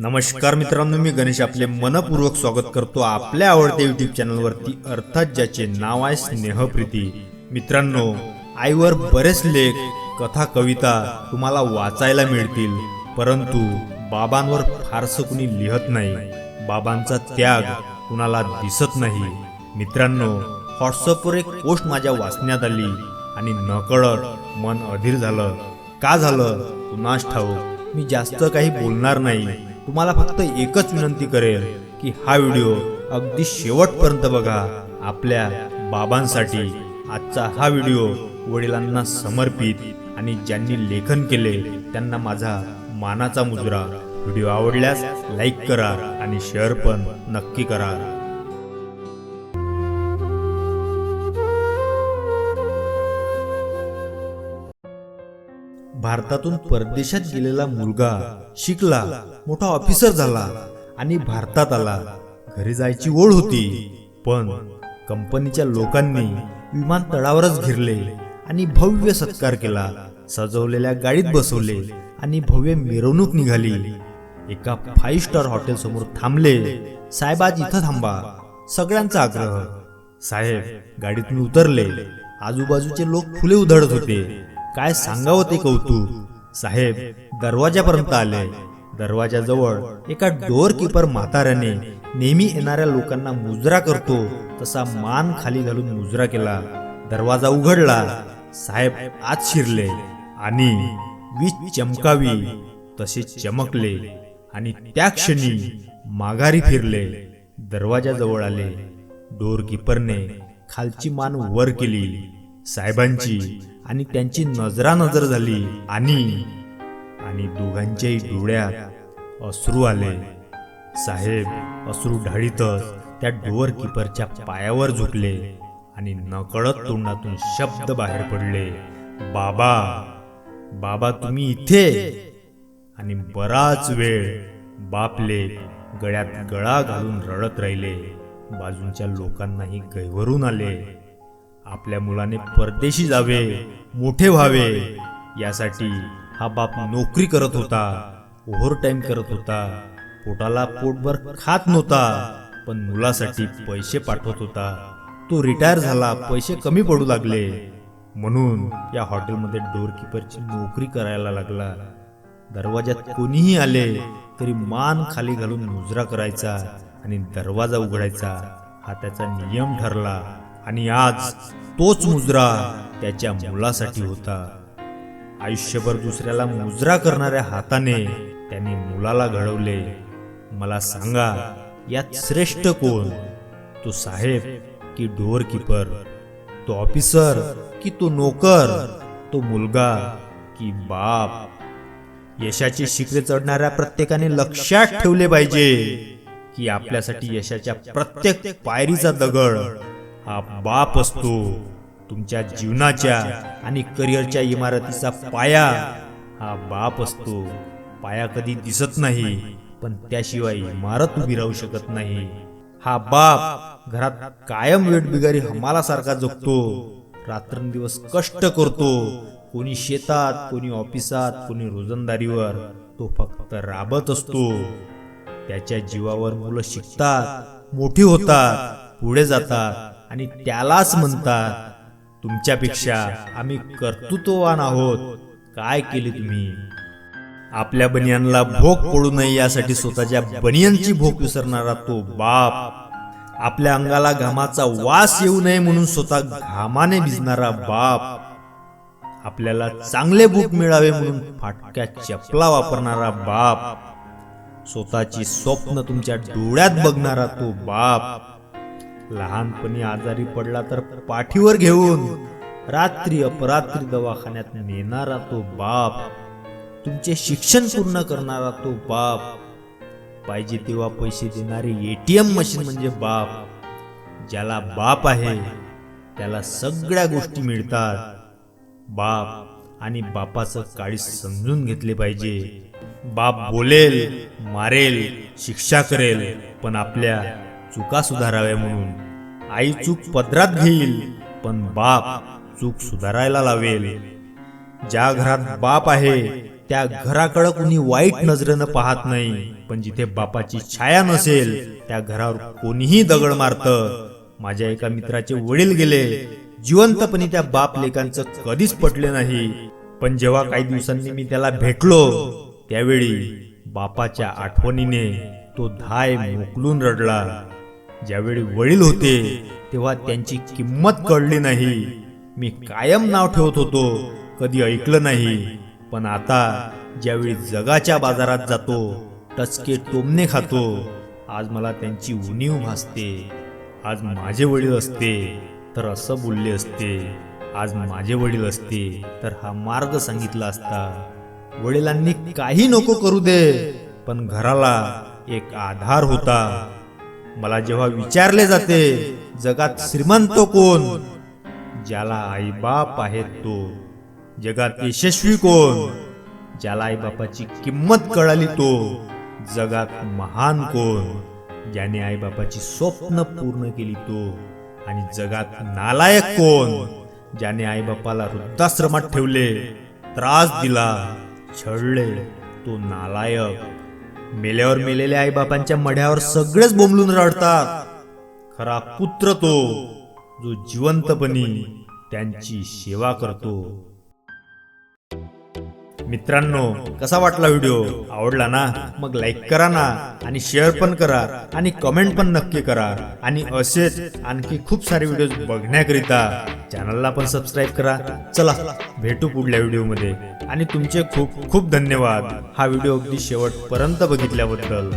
नमस्कार मित्रांनो मी गणेश. आपले मनपूर्वक स्वागत करतो आपल्या आवडत्या युट्यूब चॅनलवरती अर्थात ज्याचे नाव आहे स्नेहप्रीती. मित्रांनो आईवर बरेच लेख कथा कविता तुम्हाला वाचायला मिळतील. परंतु बाबांवर फारसं कुणी लिहत नाही. बाबांचा त्याग कुणाला दिसत नाही. मित्रांनो व्हॉट्सअपवर एक पोस्ट माझ्या वाचण्यात आली आणि नकळत मन अधीर झालं. का झालं? कुणास ठाऊक? मी जास्त काही बोलणार नाही. तुम्हाला फक्त एकच विनंती करेल की हा व्हिडिओ अगदी शेवटपर्यंत बघा. आपल्या बाबांसाठी आजचा हा व्हिडिओ वडिलांना समर्पित आणि ज्यांनी लेखन केले त्यांना माझा मानाचा मुजरा. व्हिडिओ आवडल्यास लाईक करा आणि शेअर पण नक्की करा. भारतातून परदेशात गेलेला मुलगा शिकला. मोठा ऑफिसर झाला आणि भारतात आला. घरी जायची ओढ होती. पण कंपनीच्या लोकांनी विमानतळावरच घेरले आणि भव्य सत्कार केला. सजवलेल्या गाडीत बसवले आणि भव्य मिरवणूक निघाली. एका फाईव्ह स्टार हॉटेल समोर थांबले. साहेब आज इथं थांबा. सगळ्यांचा आग्रह. साहेब गाडीतून उतरले. आजूबाजूचे लोक फुले उधळत होते. काय सांगावं ते कौतुक. साहेब दरवाजापर्यंत आले. दरवाजाजवळ एका डोअरकीपर म्हाताऱ्याने नेहमी येणाऱ्या लोकांना मुजरा करतो तसा मान खाली घालून मुजरा केला. दरवाजा उघडला. साहेब आत शिरले आणि वीज चमकावी तसे चमकले आणि त्या क्षणी माघारी फिरले. दरवाजाजवळ आले. डोरकीपरने खालची मान वर केली. साहेबांची आणि त्यांची नजरानजर झाली. आणि आणि दोघांच्याही डोळ्यात अश्रू आले. साहेब अश्रू ढाळीतच त्या डोअर किपरच्या पायावर झुकले आणि नकळत तोंडातून शब्द बाहेर पडले. बाबा बाबा तुम्ही इथे? आणि बराच वेळ बापले गळ्यात गळा घालून रडत राहिले. बाजूच्या लोकांनाही गैवरून आले. आपल्या मुलाने परदेशी जावे मोठे व्हावे यासाठी हा बाप नोकरी करत होता. ओव्हर टाइम करत होता. पोटाला पोटभर खात नव्हता पण मुलासाठी पैसे पाठवत होता. तो रिटायर झाला पैसे कमी पडू लागले. म्हणून या हॉटेलमध्ये डोरकीपरची नोकरी करायला लागला. दरवाजात कोणीही आले तरी मान खाली घालून मुजरा करायचा आणि दरवाजा उघडायचा. हा त्याचा नियम ठरला. आणि आज तोच मुजरा त्याच्या मुलासाठी होता. आयुष्यभर दुसऱ्याला मुजरा करणाऱ्या हाताने त्याने मुलाला घडवले. मला सांगा यात श्रेष्ठ कोण? तो साहेब की डोअर किपर तो ऑफिसर की तो नोकर तो मुलगा की बाप. यशाची शिखरे चढणाऱ्या प्रत्येकाने लक्षात ठेवले पाहिजे की आपल्यासाठी यशाच्या प्रत्येक पायरीचा दगड हा बाप असतो. तुमच्या जीवनाच्या आणि करिअरच्या इमारतीचा पाया हा बाप असतो. पाया कधी दिसत नाही पण त्याशिवाय इमारत उभी राहू शकत नाही. हा बाप घरात कायम वेटबिगारी हमालासारखा जगतो. रात्रंदिवस कष्ट करतो. कोणी शेतात कोणी ऑफिसात कोणी रोजंदारीवर तो फक्त राबत असतो. त्याच्या जीवावर मुलं शिकतात मोठी होतात पुढे जातात आणि त्यालाच म्हणतात तुमच्यापेक्षा आम्ही कर्तृत्ववान आहोत. काय केले तुम्ही? आपल्या बनियांना भोग पडू नये यासाठी स्वतःच्या बनियांची भोग विसरणारा तो बाप. आपल्या अंगाला घामाचा वास येऊ नये म्हणून स्वतः घामाने भिजणारा बाप. आपल्याला चांगले भूक मिळावे म्हणून फाटक्या चपला वापरणारा बाप. स्वतःची स्वप्न तुमच्या डोळ्यात बघणारा तो बाप. लहानपणी आजारी पडला तर पाठीवर घेऊन रात्री अपरात्री दवाखान्यात नेणारा तो बाप. तुमचे शिक्षण पूर्ण करणारा तो बाप. पाहिजे तेव्हा पैसे देणारे एटीएम मशीन म्हणजे बाप. ज्याला बाप आहे त्याला सगळ्या गोष्टी मिळतात. बाप आणि बापाचं काळी समजून घेतले पाहिजे. बाप बोलेल मारेल शिक्षा करेल पण आपल्या चुका सुधाराव्या म्हणून. आई चूक पदरात घेईल पण बाप चूक सुधारायला लावेल. ज्या घरात बाप आहे त्या घराकडं कुणी वाईट नजरेनं पाहत नाही. पण जिथे बापाची छाया नसेल त्या घरावर कोणीही दगड मारतं. माझ्या एका मित्राचे वडील गेले. जिवंतपणी त्या बाप लेकांचं कधीच पटले नाही. पण जेव्हा काही दिवसांनी मी त्याला भेटलो त्यावेळी बापाच्या आठवणीने तो धाय मोकलून रडला. ज्यावेळी वडील होते तेव्हा त्यांची किंमत कळली नाही. मी कायम नाव ठेवत होतो. कधी ऐकलं नाही. पण आता ज्यावेळी जगाच्या बाजारात जातो टचके टोमणे खातो आज मला त्यांची उणीव भासते. आज माझे वडील असते तर असं बोलले असते. आज माझे वडील असते तर हा मार्ग सांगितला असता. वडिलांनी काही नको करू दे पण घराला एक आधार होता. मला जेव्हा विचारले जाते जगात श्रीमंत कोण? ज्याला आईबाप आहेत तो. जगात यशस्वी कोण? ज्याला आईबापाची किंमत कळाली तो. जगात महान कोण? ज्याने आईबापाची स्वप्न पूर्ण केली तो. आणि जगात नालायक कोण? ज्याने आईबापाला वृद्धाश्रमात ठेवले त्रास दिला छळले तो नालायक. मेल्यावर मेलेल्या आईबापांच्या मढ्यावर सगळेच बोंबलून रडतात. खरा पुत्र तो. जो जिवंतपणी त्यांची सेवा करतो. मित्रांनो कसा वाटला व्हिडिओ? आवडला ना? मग लाईक करा ना आणि शेअर पण करा आणि कमेंट पण नक्की करा. आणि असेच आणखी खूप सारे व्हिडिओ बघण्याकरिता चॅनलला पण सबस्क्राईब करा. चला भेटू पुढल्या व्हिडिओमध्ये. आणि तुमचे खूप खूप धन्यवाद. हा व्हिडिओ अगदी शेवटपर्यंत बघितल्याबद्दल.